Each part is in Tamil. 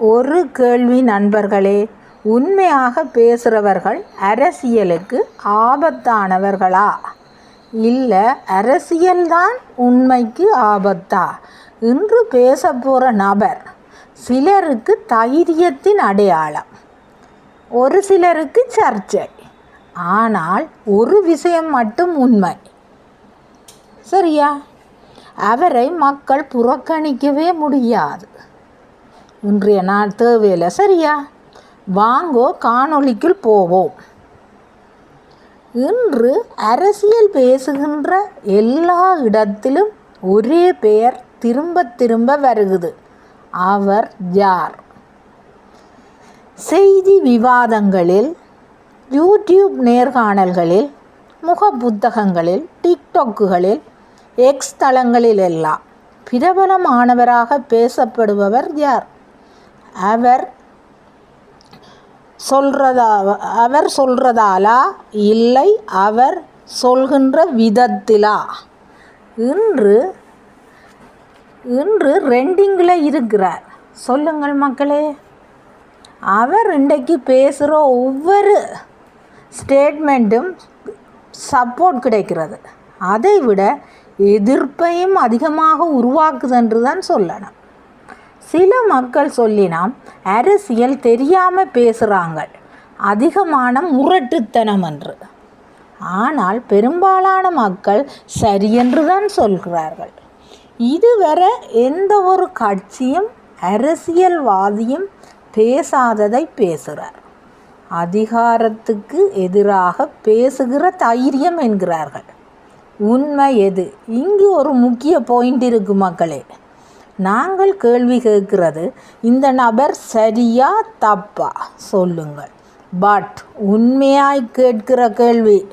ஒரு கேள்வி நண்பர்களே உண்மையாக பேசுகிறவர்கள் அரசியலுக்கு ஆபத்தானவர்களா? இல்லை அரசியல்தான் உண்மைக்கு ஆபத்தா? இன்று பேச போகிற நபர் சிலருக்கு தைரியத்தின் அடையாளம். ஒரு சிலருக்கு சர்ச்சை. ஆனால் ஒரு விஷயம் மட்டும் உண்மை. சரியா? அவரை மக்கள் புறக்கணிக்கவே முடியாது. இன்றைய நாள் தேவையில்லை. சரியா? வாங்கோ காணொளிக்குள் போவோம். இன்று அரசியல் பேசுகின்ற எல்லா இடத்திலும் ஒரே பெயர் திரும்ப திரும்ப வருகுது. அவர் யார்? செய்தி விவாதங்களில் யூடியூப் நேர்காணல்களில் முக புத்தகங்களில் டிக்டாக்குகளில் எக்ஸ் தளங்களில் எல்லாம் பிரபலமானவராக பேசப்படுபவர் யார்? அவர் சொல்றதா அவர் சொல்றதாலா? இல்லை அவர் சொல்கின்ற விதத்திலா? இன்று இன்று ரெண்டிங்கில் இருக்கிறார். சொல்லுங்கள் மக்களே. அவர் இன்றைக்கு பேசுகிற ஒவ்வொரு ஸ்டேட்மெண்ட்டும் சப்போர்ட் கிடைக்கிறது. அதை விட எதிர்ப்பையும் அதிகமாக உருவாக்குதென்று தான் சொல்லணும். சில மக்கள் சொல்லினாம் அரசியல் தெரியாமல் பேசுகிறாங்க அதிகமான முரட்டுத்தனம் என்று. ஆனால் பெரும்பாலான மக்கள் சரியென்று தான் சொல்கிறார்கள். இதுவரை எந்த ஒரு கட்சியும் அரசியல்வாதியும் பேசாததை பேசுகிறார் அதிகாரத்துக்கு எதிராக பேசுகிற தைரியம் என்கிறார்கள். உண்மை எது? இங்கு ஒரு முக்கிய பாயிண்ட் இருக்கு மக்களே. நாங்கள் கேள்வி கேட்கிறது இந்த நபர் சரியா தப்பா? சொல்லுங்கள். பட் உண்மையாய் கேட்கிற கேள்வி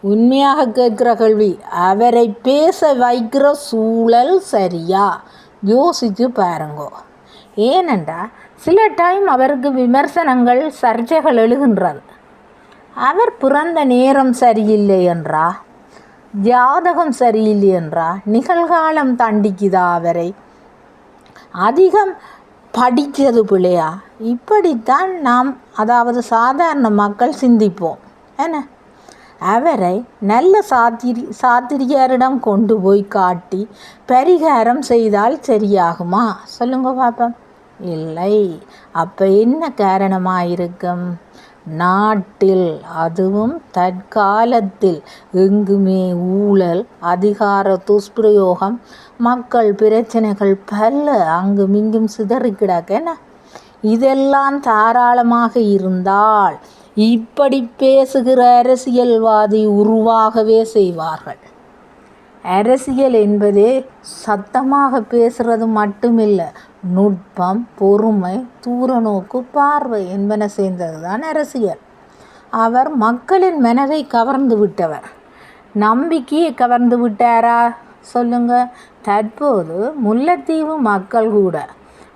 உண்மையாக கேட்கிற கேள்வி அவரை பேச வைக்கிற சூழல் சரியா? யோசித்து பாருங்கோ. ஏனென்றால் சில டைம் அவருக்கு விமர்சனங்கள் சர்ச்சைகள் எழுகின்றது. அவர் பிறந்த நேரம் சரியில்லை என்றா? ஜாதகம் சரியில்லை என்றா? நிகழ்காலம் தண்டிக்குதா அவரை? அதிகம் படிக்கிறது பிள்ளையா? இப்படித்தான் நாம் அதாவது சாதாரண மக்கள் சிந்திப்போம். என்ன? அவரை நல்ல சாத்திரி சாத்திரியாரிடம் கொண்டு போய் காட்டி பரிகாரம் செய்தால் சரியாகுமா? சொல்லுங்க பாப்பா. இல்லை. அப்போ என்ன காரணமாக இருக்கும் நாட்டில் அதுவும் தற்காலத்தில். எங்குமே ஊழல் அதிகார துஷ்பிரயோகம் மக்கள் பிரச்சனைகள் பல அங்கும் இங்கும் சிதறி கிடக்கன. இதெல்லாம் தாராளமாக இருந்தால் இப்படி பேசுகிற அரசியல்வாதி உருவாகவே செய்வார்கள். அரசியல் என்பதே சத்தமாக பேசுறது மட்டுமில்லை நுட்பம் பொறுமை தூரநோக்கு பார்வை என்பன சேர்ந்ததுதான் அரசியல். அவர் மக்களின் மனதை கவர்ந்து விட்டவர். நம்பிக்கையை கவர்ந்து விட்டாரா? சொல்லுங்க. தற்போது முல்லைத்தீவு மக்கள் கூட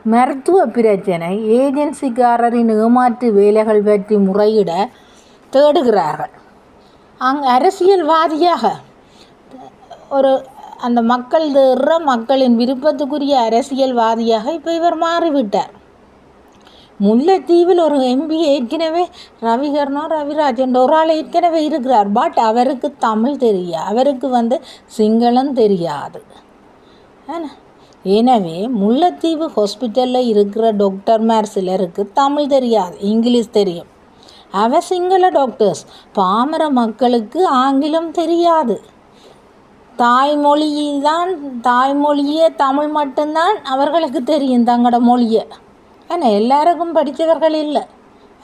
மருத்துவ பிரச்சனை ஏஜென்சிக்காரரின் ஏமாற்று வேலைகள் பற்றி முறையிட தேடுகிறார்கள். அங் அரசியல்வாதியாக ஒரு அந்த மக்கள் தேடுற மக்களின் விருப்பத்துக்குரிய அரசியல்வாதியாக இப்போ இவர் மாறிவிட்டார். முல்லைத்தீவில் ஒரு எம்பி ஏற்கனவே ரவிகர்ணோ ரவிராஜன் ஒரு ஆள் ஏற்கனவே இருக்கிறார். பட் அவருக்கு தமிழ் தெரியாது. அவருக்கு வந்து சிங்களம் தெரியாது. எனவே முல்லைத்தீவு ஹாஸ்பிட்டலில் இருக்கிற டாக்டர்மார் சிலருக்கு தமிழ் தெரியாது. இங்கிலீஷ் தெரியும். அவ சிங்கள டாக்டர்ஸ் பாமர மக்களுக்கு ஆங்கிலம் தெரியாது. தாய்மொழி தான் தாய்மொழியே தமிழ் மட்டும்தான் அவர்களுக்கு தெரியும் தங்களோட மொழியை. ஏன்னா எல்லாருக்கும் படித்தவர்கள் இல்லை.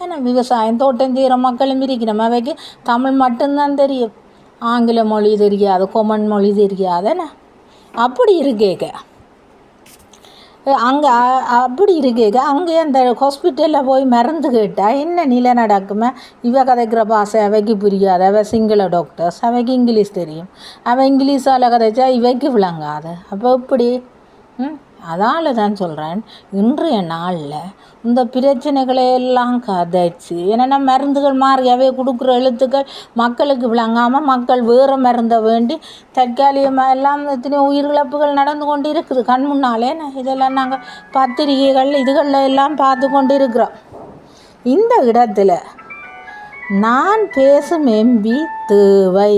ஏன்னா விவசாயம் தோட்டம் செய்கிற மக்களும் இருக்கிறோம். அவைக்கு தமிழ் மட்டும்தான் தெரியும். ஆங்கில மொழி தெரியாது கொமன் மொழி தெரியாது. என்ன அப்படி இருக்கேக்க. அங்கே அப்படி இருக்கேக்க அங்கே அந்த ஹாஸ்பிட்டலில் போய் மறந்து கேட்டால் என்ன நிலை நடக்குமே? இவ கதைக்கிற பாச அவைக்கு புரியாது. அவ சிங்கள டாக்டர்ஸ் அவைக்கு இங்கிலீஷ் தெரியும். அவன் இங்கிலீஷால் கதைச்சா இவைக்கு விளங்காது. அப்போ இப்படி ம்? அதால் தான் சொல்கிறேன் இன்றைய நாளில் இந்த பிரச்சனைகளை எல்லாம் கதைச்சு. ஏன்னா மருந்துகள் மாறியாவே கொடுக்குற எழுத்துக்கள் மக்களுக்கு விளங்காமல் மக்கள் வேறு மருந்தை வேண்டி தற்காலிகமாக எல்லாம் எத்தனையோ உயிரிழப்புகள் நடந்து கொண்டு இருக்குது கண் முன்னாலே இதெல்லாம் நாங்கள் பத்திரிகைகள் இதுகளில் எல்லாம் பார்த்து கொண்டு இருக்கிறோம் இந்த இடத்துல நான் பேசும் எம்பி தேவை.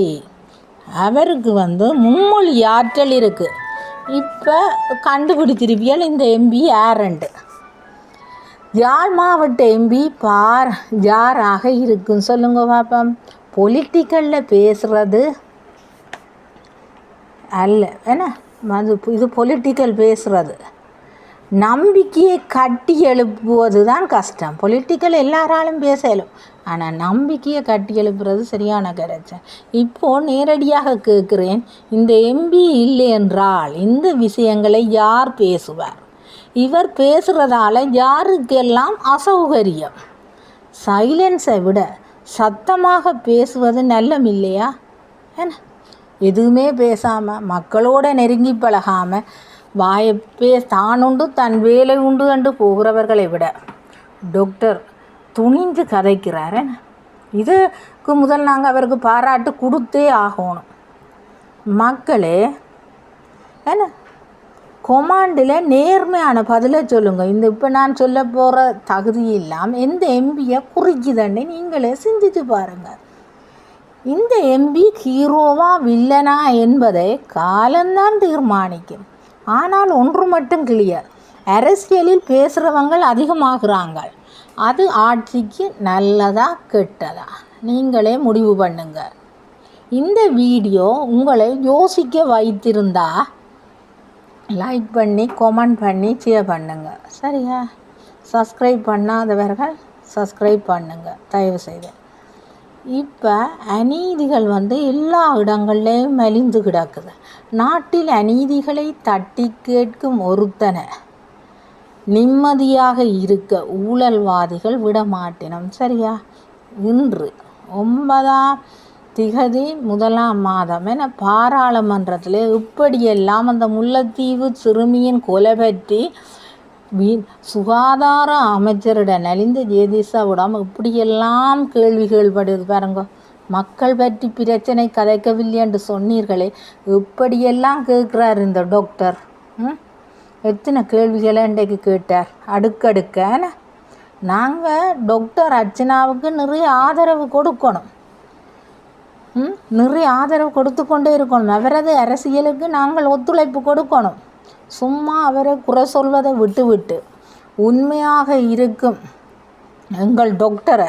அவருக்கு வந்து மும்மொழி ஆற்றல் இருக்குது இப்போ கண்டுபிடிச்சிருப்பியல் இந்த எம்பி யாருண்டு யாழ் மாவட்ட எம்பி பார் யாராக இருக்கும்? சொல்லுங்க பாப்போம். பொலிட்டிக்கலில் பேசுகிறது அல்ல. என்ன? அது இது பொலிட்டிக்கல் பேசுகிறது நம்பிக்கையை கட்டி எழுப்புவது தான் கஷ்டம். பொலிட்டிக்கல் எல்லாராலும் பேசலும் ஆனால் நம்பிக்கையை கட்டி எழுப்புறது சரியான கிடைச்சேன் இப்போது நேரடியாக கேட்குறேன் இந்த எம்பி இல்லை என்றால் இந்த விஷயங்களை யார் பேசுவார்? இவர் பேசுகிறதால யாருக்கெல்லாம் அசௌகரியம்? சைலன்ஸை விட சத்தமாக பேசுவது நல்லம் இல்லையா என்ன? எதுவுமே பேசாமல் மக்களோட நெருங்கி பழகாமல் வாயை பே தானுண்டு தன் வேலை உண்டு என்று போகிறவர்களை விட. டாக்டர் துணிஞ்சு கதைக்கிறார். இதுக்கு முதல் நாங்கள் அவருக்கு பாராட்டு கொடுத்தே ஆகணும். மக்களே என்ன? கொமாண்டில் நேர்மையான பதிலை சொல்லுங்கள் இந்த இப்போ நான் சொல்ல போகிற தகுதி இல்லாமல் எந்த எம்பியை குறிக்குதுன்னு நீங்களே சிந்திச்சு பாருங்கள் இந்த எம்பி ஹீரோவா வில்லனா என்பதை காலம்தான் தீர்மானிக்கும். ஆனால் ஒன்று மட்டும் கிளியர் அரசியலில் பேசுகிறவங்க அதிகமாகிறாங்க. அது ஆட்சிக்கு நல்லதா கெட்டதா? நீங்களே முடிவு பண்ணுங்கள் இந்த வீடியோ உங்களை யோசிக்க வைத்திருந்தா லைக் பண்ணி கமெண்ட் பண்ணி ஷேர் பண்ணுங்கள் சரியா? சப்ஸ்கிரைப் பண்ணாதவர்கள் சப்ஸ்கிரைப் பண்ணுங்கள் தயவு செய்து இப்போ அநீதிகள் வந்து எல்லா இடங்கள்லேயும் மெலிந்து கிடக்குது. நாட்டில் அநீதிகளை தட்டி கேட்கும் ஒருத்தனை நிம்மதியாக இருக்க ஊழல்வாதிகள் விடமாட்டினோம். சரியா? இன்று ஒன்பதாம் திகதி முதலாம் மாதம் என பாராளுமன்றத்தில் இப்படியெல்லாம் அந்த முல்லைத்தீவு சிறுமியின் கொலை பற்றி வீ சுகாதார அமைச்சரிடம் நலிந்த ஜெயதிசாவிடம் இப்படியெல்லாம் கேள்வி கேள்விப்படுது பாருங்க. மக்கள் பற்றி பிரச்சனை கதைக்கவில்லை என்று சொன்னீர்களே. இப்படியெல்லாம் கேட்குறார் இந்த டாக்டர் ம்? எத்தனை கேள்விகளை இன்றைக்கு கேட்டார்? அடுக்கடுக்க நாங்கள் டாக்டர் அர்ச்சனாவுக்கு நிறைய ஆதரவு கொடுக்கணும். நிறைய ஆதரவு கொடுத்து கொண்டே இருக்கணும். அவரது அரசியலுக்கு நாங்கள் ஒத்துழைப்பு கொடுக்கணும். சும்மா அவரை குறை சொல்வதை விட்டுவிட்டு உண்மையாக இருக்கும். எங்கள் டாக்டரை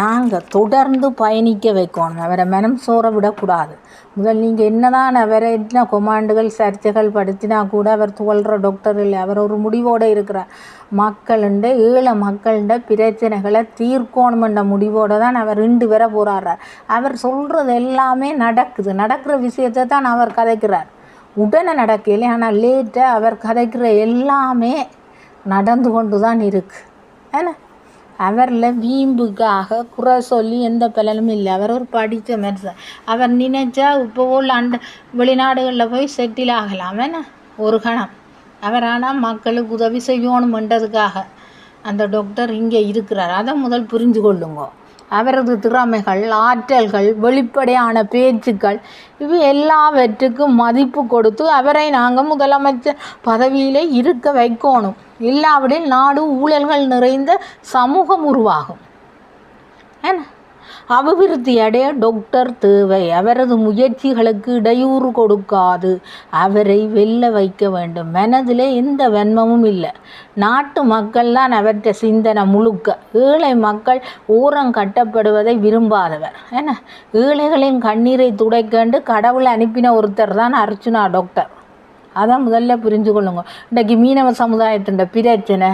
நாங்கள் தொடர்ந்து பயணிக்க வைக்கணும் அவரை மனம் சோற விடக்கூடாது. முதல் நீங்கள் என்னதான் அவரை என்ன கொமாண்டுகள் சர்ச்சைகள் படுத்தினா கூட அவர் துவல்கிற டாக்டர் இல்லை. அவர் ஒரு முடிவோடு இருக்கிறார். மக்களுண்ட ஏழை மக்கள்கிட்ட பிரச்சனைகளை தீர்க்கணுமென்ற முடிவோடு தான் அவர் ரெண்டு பேரை போராடுறார் அவர் சொல்கிறது எல்லாமே நடக்குது. நடக்கிற விஷயத்தை தான் அவர் கதைக்கிறார். உடனே நடக்கலை. ஆனால் லேட்டாக அவர் கதைக்கிற எல்லாமே நடந்து கொண்டு தான் இருக்குது ஏன்னா அவரில் வீம்புக்காக குறை சொல்லி எந்த பலனும் இல்லை. அவர் ஒரு படித்த மனுஷன். அவர் நினைச்சா இப்போ உள்ள அண்ட வெளிநாடுகளில் போய் செட்டில் ஆகலாம். என்ன? ஒரு கணம். அவர் ஆனால் மக்களுக்கு உதவி செய்யணுமென்றதுக்காக அந்த டாக்டர் இங்கே இருக்கிறார். அதை முதல் புரிஞ்சு கொள்ளுங்க. அவரது திறமைகள் ஆற்றல்கள் வெளிப்படையான பேச்சுக்கள் இவை எல்லாவற்றுக்கும் மதிப்பு கொடுத்து அவரை நாங்கள் முதலமைச்சர் பதவியிலே இருக்க வைக்கணும். இல்லாவிடில் நாடு ஊழல்கள் நிறைந்த சமூகம் உருவாகும். என்ன அபிவிருத்தி அடைய டாக்டர் தேவை. அவரது முயற்சிகளுக்கு இடையூறு கொடுக்காது. அவரை வெல்ல வைக்க வேண்டும். மனதில் எந்த வன்மமும் இல்லை. நாட்டு மக்கள் தான் அவற்றை சிந்தனை முழுக்க. ஏழை மக்கள் ஊரம் கட்டப்படுவதை விரும்பாதவர். என்ன? ஏழைகளின் கண்ணீரை துடைக்கண்டு கடவுளை அனுப்பின ஒருத்தர் தான் அர்ச்சுனா டாக்டர் அதான் முதல்ல புரிஞ்சு கொள்ளுங்க. இன்றைக்கு மீனவ சமுதாயத்தின் பிரச்சனை.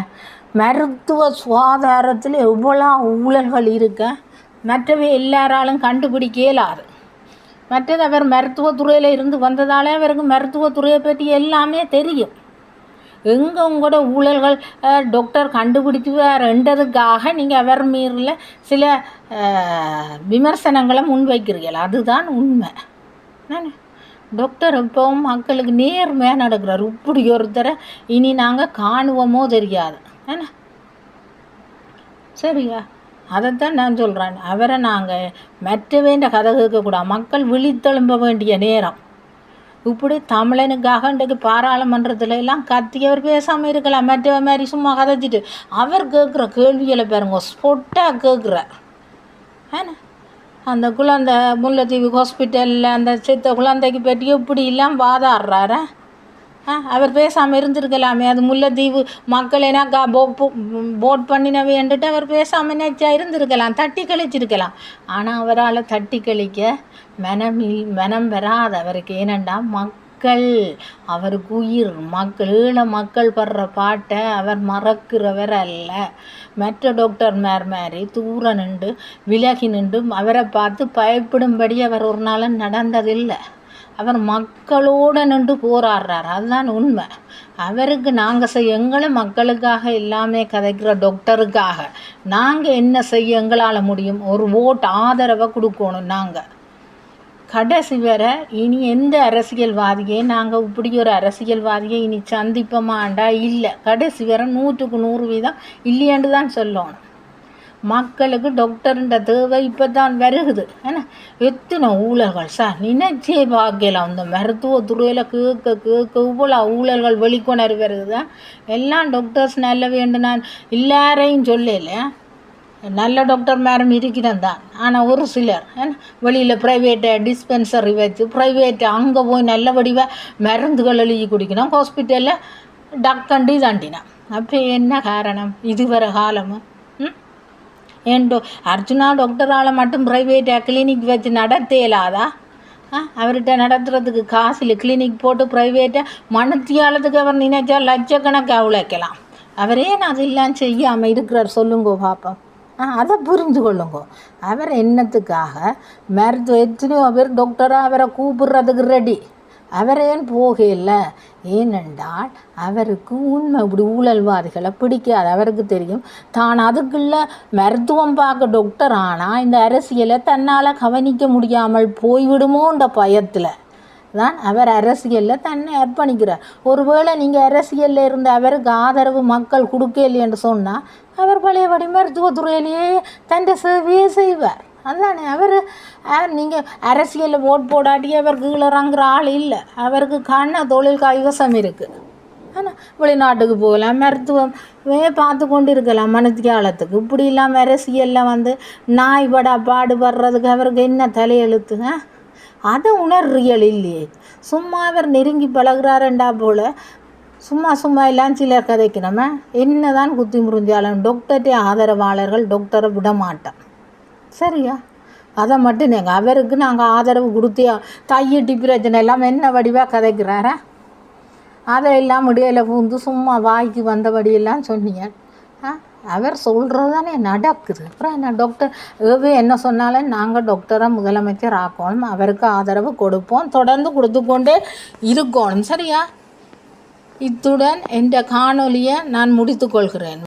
மருத்துவ சுகாதாரத்தில் எவ்வளோ ஊழல்கள் இருக்க? மற்றவை எல்லாராலும் கண்டுபிடிக்க இயலாது மற்றது அவர் மருத்துவத்துறையில் இருந்து வந்ததாலே அவருக்கு மருத்துவத்துறையை பற்றி எல்லாமே தெரியும். எங்கே உங்களோட ஊழல்கள் டாக்டர் கண்டுபிடிச்சுவார்ன்றதுக்காக நீங்கள் அவர் மீறில் சில விமர்சனங்களை முன்வைக்கிறீர்கள். அதுதான் உண்மை. டாக்டர் இப்போவும் மக்களுக்கு நேர்மையாக நடக்கிறார். இப்படி ஒருத்தரை இனி நாங்கள் காணுவோமோ தெரியாது. என்ன சரியா? அதைத்தான் நான் சொல்கிறேன் அவரை நாங்கள் மற்றவேண்ட கதை கேட்கக்கூடாது. மக்கள் விழித்தெழும்ப வேண்டிய நேரம். இப்படி தமிழனுக்காக இன்றைக்கு பாராளுமன்றத்துல எல்லாம் கத்தியவர் பேசாமல் இருக்கலாம். மற்ற மாதிரி சும்மா கதைச்சிட்டு அவர் கேட்குற கேள்விகளை பாருங்க. ஸ்பொட்டாக கேட்குறார் ஏன்னா அந்த குழந்தை முல்லைத்தீவு ஹாஸ்பிட்டலில் அந்த சித்த குழந்தைக்கு பற்றி இப்படி எல்லாம் வாதாடுறாரா? அவர் பேசாமல் இருந்திருக்கலாமே. அது முல்லைத்தீவு மக்கள் என்ன கா போ போட் பண்ணினவை என்றுட்டு அவர் பேசாமல் நினச்சா இருந்திருக்கலாம் தட்டி கழிச்சிருக்கலாம். ஆனால் அவரால் தட்டி கழிக்க மனமில் மனம் வராது அவருக்கு ஏனண்டா மக்கள் அவருக்கு உயிர் மக்கள் ஈழ மக்கள் படுற பாட்டை அவர் மறக்கிறவர் அல்ல. மற்ற டாக்டர் மேர் மாதிரி தூர நின்று விலகி நின்று அவரை பார்த்து பயப்படும்படி அவர் ஒரு நாளும் நடந்ததில்லை. அவர் மக்களோடு நின்று போராடுறார். அதுதான் உண்மை. அவருக்கு நாங்கள் செய்ய எங்களும் மக்களுக்காக எல்லாமே கதைக்கிற டாக்டருக்காக நாங்கள் என்ன செய்ய எங்களால் முடியும்? ஒரு ஓட் ஆதரவை கொடுக்கணும் நாங்கள் கடைசி வரை இனி எந்த அரசியல்வாதியே நாங்கள் இப்படி ஒரு அரசியல்வாதியை இனி சந்திப்போமாண்டா? இல்லை. கடைசி வரை நூற்றுக்கு நூறு வீதம் இல்லையாண்டு தான் சொல்லணும். மக்களுக்கு டாக்டர்ன்ற தேவை இப்போ தான் வருகுது. ஏன்னா எத்தனை ஊழல்கள் சார் நினைச்சே பார்க்கலாம் அந்த மருத்துவத்துறையில் கேட்க கேட்க இவ்வளோ ஊழல்கள் வெளிக்கொணர் வருது எல்லாம் டாக்டர்ஸ் நல்ல வேண்டும் நான் எல்லாரையும் சொல்லல. நல்ல டாக்டர் மேரம் இருக்கிறேன் தான். ஆனால் ஒரு சிலர் ஏன்னா வெளியில் ப்ரைவேட்டு டிஸ்பென்சரி வச்சு ப்ரைவேட்டு அங்கே போய் நல்ல வடிவாக மருந்துகள் எழுதி குடிக்கணும். ஹாஸ்பிட்டலில் டக்கண்டி தாண்டினான் அப்போ என்ன காரணம்? இதுவரை காலமும் ம் ஏன்டோ அர்ஜுனா டாக்டரால் மட்டும் ப்ரைவேட்டாக கிளினிக் வச்சு நடத்த இயலாதா ஆ அவர்கிட்ட நடத்துறதுக்கு காசில் கிளினிக் போட்டு ப்ரைவேட்டாக மனத்தியாலத்துக்கு அவர் நினைச்சா லட்சக்கணக்காக உழைக்கலாம். அவரே நான் அதெல்லாம் செய்யாமல் இருக்கிறார். சொல்லுங்கோ பாப்போம். ஆ அதை புரிந்து கொள்ளுங்க. அவர் என்னத்துக்காக மருத்துவ எத்தனையோ பேர் டாக்டராக அவரை கூப்பிடுறதுக்கு ரெடி அவரேன் போகல ஏனென்றால் அவருக்கு உண்மை. இப்படி ஊழல்வாதிகளை பிடிக்காது. அவருக்கு தெரியும். தான் அதுக்குள்ள மருத்துவம் பார்க்க டாக்டர் ஆனால் இந்த அரசியலை தன்னால் கவனிக்க முடியாமல் போய்விடுமோன்ற பயத்தில் தான் அவர் அரசியலில் தன்னை அர்ப்பணிக்கிறார். ஒருவேளை நீங்கள் அரசியலில் இருந்த அவருக்கு ஆதரவு மக்கள் கொடுக்கல என்று சொன்னால் அவர் பழையபடி மருத்துவத்துறையிலேயே தன் சேவையே செய்வார். அதுதானே அவர் நீங்கள் அரசியலில் ஓட் போடாட்டி அவர் கீழே இறங்குற ஆள் இல்லை. அவருக்கு கண்ண தொழில் கைவசம் இருக்குது ஆனால் வெளிநாட்டுக்கு போகலாம் மருத்துவம் பார்த்து கொண்டு இருக்கலாம் மனத்தியாலத்துக்கு இப்படி இல்லாமல் அரசியலில் வந்து நாய் படா பாடுபடுறதுக்கு அவருக்கு என்ன தலையெழுத்துங்க அதை உணர்றியல் இல்லையே. சும்மா அவர் நெருங்கி பழகுறாருண்டா போல். சும்மா சும்மா எல்லாம் சிலர் கதைக்கணுமே? என்ன தான் குத்தி முறிஞ்சாலும் டாக்டர்கிட்ட ஆதரவாளர்கள் டாக்டரை விட மாட்டோம் சரியா? அதை மட்டும் நீங்கள் அவருக்கு நாங்கள் ஆதரவு கொடுத்தே தையட்டி பிரச்சனை எல்லாம் என்ன வடிவாக கதைக்கிறாரா? அதை எல்லாம் முடியல பூந்து சும்மா வாய்க்கு வந்தபடியெல்லாம் சொன்னீங்க. ஆ அவர் சொல்கிறது தானே நடக்குது. அப்புறம் என்ன டாக்டர் ஏவே என்ன சொன்னாலும் நாங்கள் டாக்டரை முதலமைச்சர் ஆக்கணும். அவருக்கு ஆதரவு கொடுப்போம். தொடர்ந்து கொடுத்து கொண்டே இருக்கணும். சரியா? இத்துடன் என்ற காணொலியை நான் முடித்துக்கொள்கிறேன்